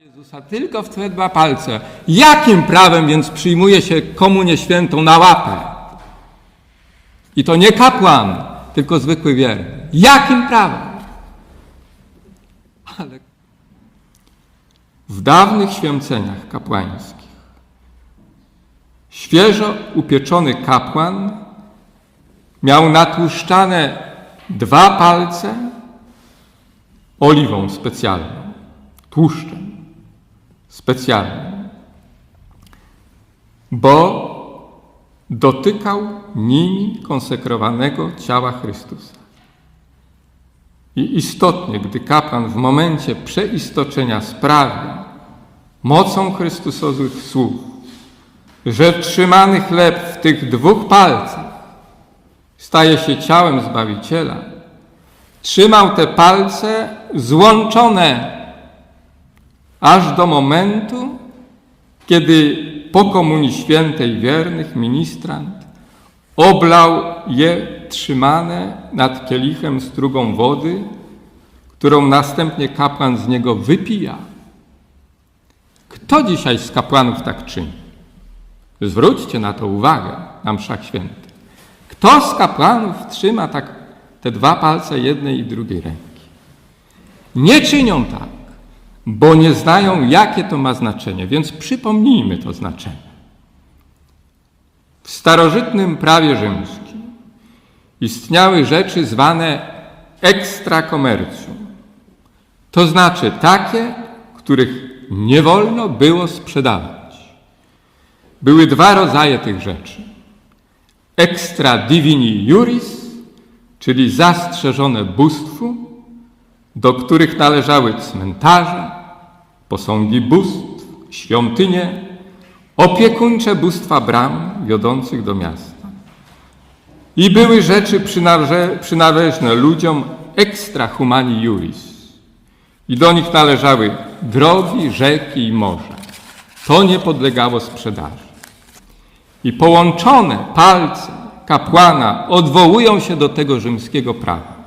Jezusa tylko w te dwa palce. Jakim prawem więc przyjmuje się komunię świętą na łapę? I to nie kapłan, tylko zwykły wierny. Jakim prawem? Ale w dawnych święceniach kapłańskich świeżo upieczony kapłan miał natłuszczane dwa palce oliwą specjalną, tłuszczem specjalnym, bo dotykał nimi konsekrowanego ciała Chrystusa. I istotnie, gdy kapłan w momencie przeistoczenia sprawia mocą Chrystusowych słów, że trzymany chleb w tych dwóch palcach staje się ciałem Zbawiciela, trzymał te palce złączone aż do momentu, kiedy po Komunii Świętej wiernych ministrant oblał je trzymane nad kielichem strugą wody, którą następnie kapłan z niego wypija. Kto dzisiaj z kapłanów tak czyni? Zwróćcie na to uwagę na mszach świętych. Kto z kapłanów trzyma tak te dwa palce jednej i drugiej ręki? Nie czynią tak, bo nie znają, jakie to ma znaczenie, więc przypomnijmy to znaczenie. W starożytnym prawie rzymskim istniały rzeczy zwane ekstrakomercjum, to znaczy takie, których nie wolno było sprzedawać. Były dwa rodzaje tych rzeczy. Extra divini juris, czyli zastrzeżone bóstwu, do których należały cmentarze, posągi bóstw, świątynie, opiekuńcze bóstwa bram wiodących do miasta. I były rzeczy przynależne ludziom extra humani juris. I do nich należały drogi, rzeki i morza. To nie podlegało sprzedaży. I połączone palce kapłana odwołują się do tego rzymskiego prawa.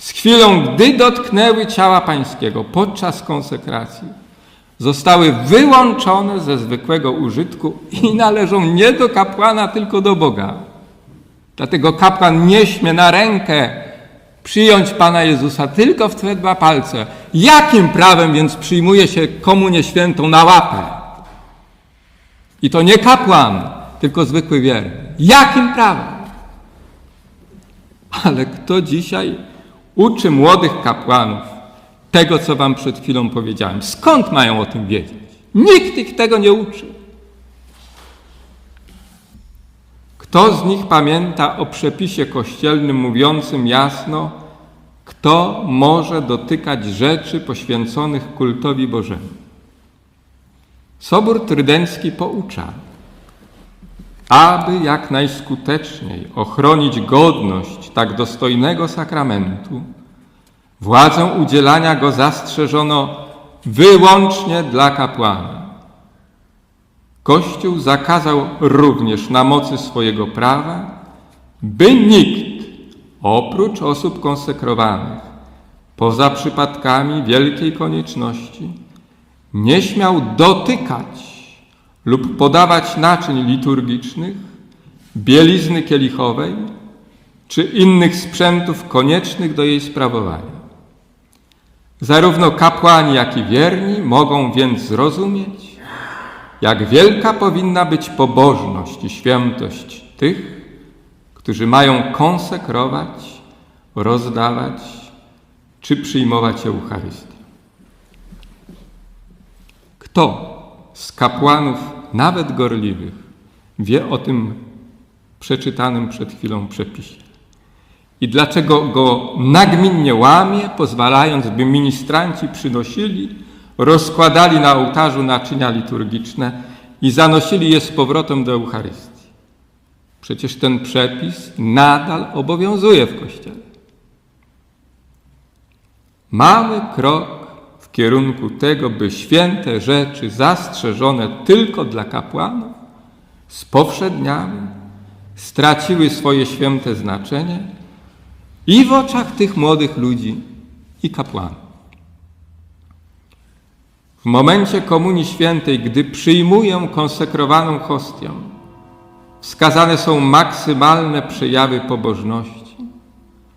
Z chwilą, gdy dotknęły ciała pańskiego podczas konsekracji, zostały wyłączone ze zwykłego użytku i należą nie do kapłana, tylko do Boga. Dlatego kapłan nie śmie na rękę przyjąć Pana Jezusa tylko w te dwa palce. Jakim prawem więc przyjmuje się komunię świętą na łapę? I to nie kapłan, tylko zwykły wierny. Jakim prawem? Ale kto dzisiaj uczy młodych kapłanów tego, co wam przed chwilą powiedziałem? Skąd mają o tym wiedzieć? Nikt ich tego nie uczy. Kto z nich pamięta o przepisie kościelnym mówiącym jasno, kto może dotykać rzeczy poświęconych kultowi Bożemu? Sobór Trydencki poucza, aby jak najskuteczniej ochronić godność tak dostojnego sakramentu, władzę udzielania go zastrzeżono wyłącznie dla kapłana. Kościół zakazał również na mocy swojego prawa, by nikt oprócz osób konsekrowanych, poza przypadkami wielkiej konieczności, nie śmiał dotykać lub podawać naczyń liturgicznych, bielizny kielichowej czy innych sprzętów koniecznych do jej sprawowania. Zarówno kapłani, jak i wierni mogą więc zrozumieć, jak wielka powinna być pobożność i świętość tych, którzy mają konsekrować, rozdawać czy przyjmować Eucharystię. Kto z kapłanów, nawet gorliwych, wie o tym przeczytanym przed chwilą przepisie. I dlaczego go nagminnie łamie, pozwalając, by ministranci przynosili, rozkładali na ołtarzu naczynia liturgiczne i zanosili je z powrotem do Eucharystii. Przecież ten przepis nadal obowiązuje w Kościele. Mały krok kierunku tego, by święte rzeczy zastrzeżone tylko dla kapłanów spowszedniały, straciły swoje święte znaczenie i w oczach tych młodych ludzi, i kapłanów. w momencie Komunii Świętej, gdy przyjmuję konsekrowaną hostię, wskazane są maksymalne przejawy pobożności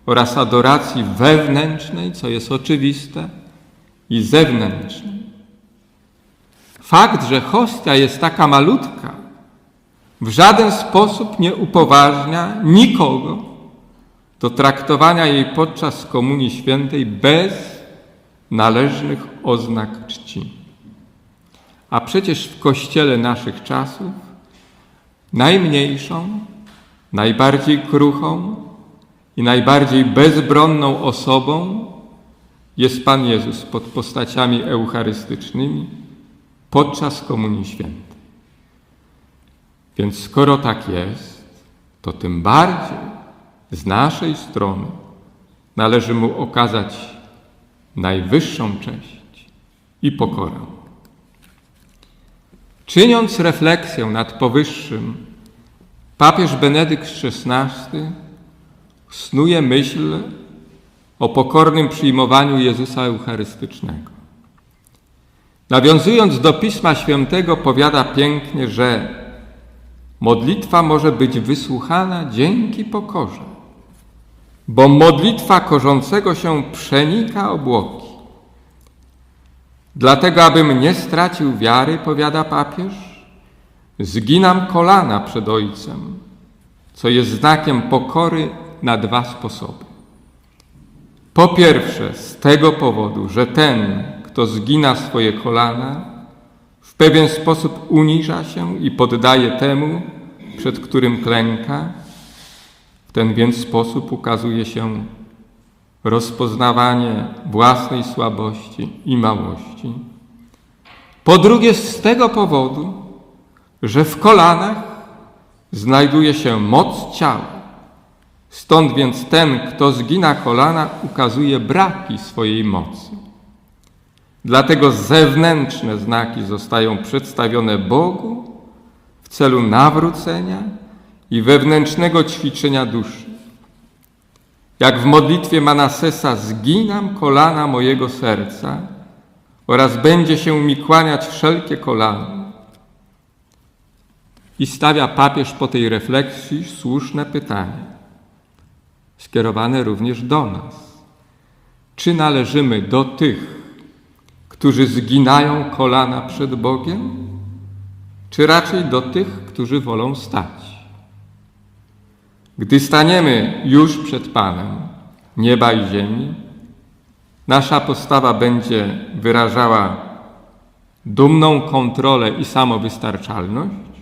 oraz adoracji wewnętrznej, co jest oczywiste, i zewnętrznej. Fakt, że hostia jest taka malutka, w żaden sposób nie upoważnia nikogo do traktowania jej podczas Komunii Świętej bez należnych oznak czci. A przecież w Kościele naszych czasów najmniejszą, najbardziej kruchą i najbardziej bezbronną osobą jest Pan Jezus pod postaciami eucharystycznymi podczas Komunii Świętej. Więc skoro tak jest, to tym bardziej z naszej strony należy Mu okazać najwyższą cześć i pokorę. Czyniąc refleksję nad powyższym, papież Benedykt XVI snuje myśl o pokornym przyjmowaniu Jezusa Eucharystycznego. Nawiązując do Pisma Świętego, powiada pięknie, że modlitwa może być wysłuchana dzięki pokorze, bo modlitwa korzącego się przenika obłoki. Dlatego, abym nie stracił wiary, powiada papież, zginam kolana przed Ojcem, co jest znakiem pokory na dwa sposoby. Po pierwsze, z tego powodu, że ten, kto zgina swoje kolana, w pewien sposób uniża się i poddaje temu, przed którym klęka. W ten więc sposób ukazuje się rozpoznawanie własnej słabości i małości. Po drugie, z tego powodu, że w kolanach znajduje się moc ciała. Stąd więc ten, kto zgina kolana, ukazuje braki swojej mocy. Dlatego zewnętrzne znaki zostają przedstawione Bogu w celu nawrócenia i wewnętrznego ćwiczenia duszy. Jak w modlitwie Manasesa zginam kolana mojego serca oraz będzie się mi kłaniać wszelkie kolano. I stawia papież po tej refleksji słuszne pytanie, skierowane również do nas. Czy należymy do tych, którzy zginają kolana przed Bogiem, czy raczej do tych, którzy wolą stać? Gdy staniemy już przed Panem nieba i ziemi, nasza postawa będzie wyrażała dumną kontrolę i samowystarczalność,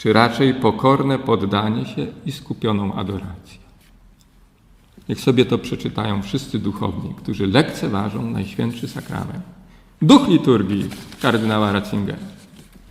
czy raczej pokorne poddanie się i skupioną adorację. Niech sobie to przeczytają wszyscy duchowni, którzy lekceważą Najświętszy Sakrament. Duch liturgii kardynała Ratzingera.